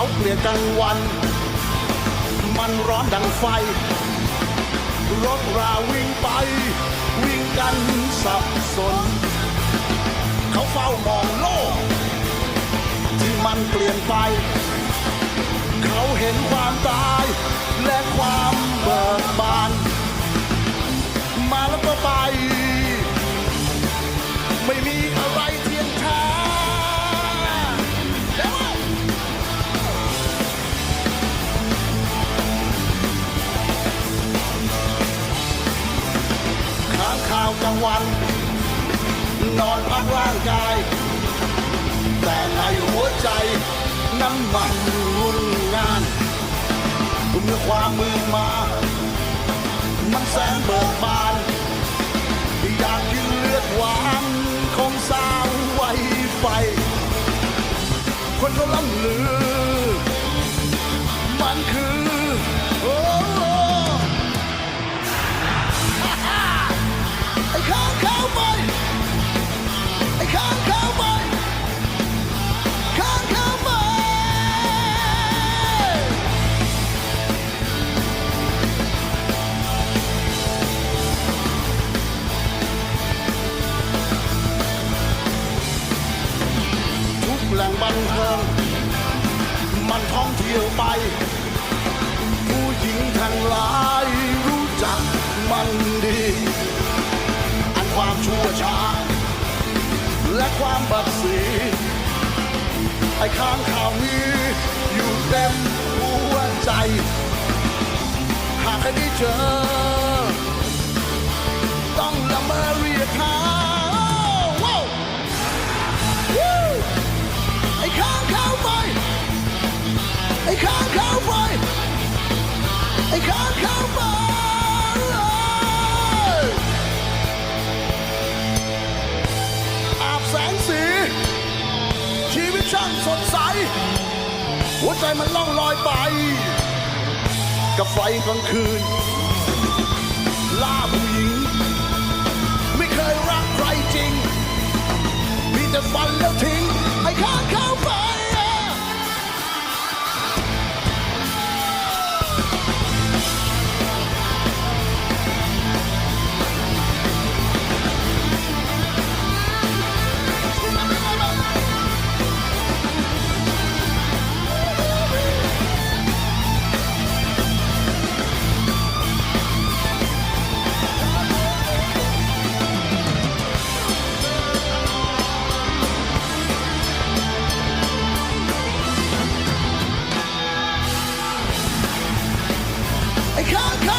เขาเกลียดกลางวัน มันร้อนดังไฟ รถราวิ่งไป วิ่งกันสับสน เขาเฝ้ามองโลก ที่มันเปลี่ยนไป เขาเห็นความตายและความ กลางวัน นอนพักร่างกาย แต่ในหัวใจนั้นมันรุนงานเมื่อความมืดมา มันแสนเบิกบาน อยากกินเลือดหวานของสาวไว้ไฟ คนเขาล่ำลือ แหล่งบันเทิง มันท่องเที่ยวไป ผู้หญิงทั้งหลายรู้จักมันดี อันความชั่วช้า และความบัดสีไอ้ข้างข่าวนี้อยู่เต็มหัวใจ หากใครได้เจอ ช่างสดใส หัวใจมันล่องลอยไป กับไฟกลางคืน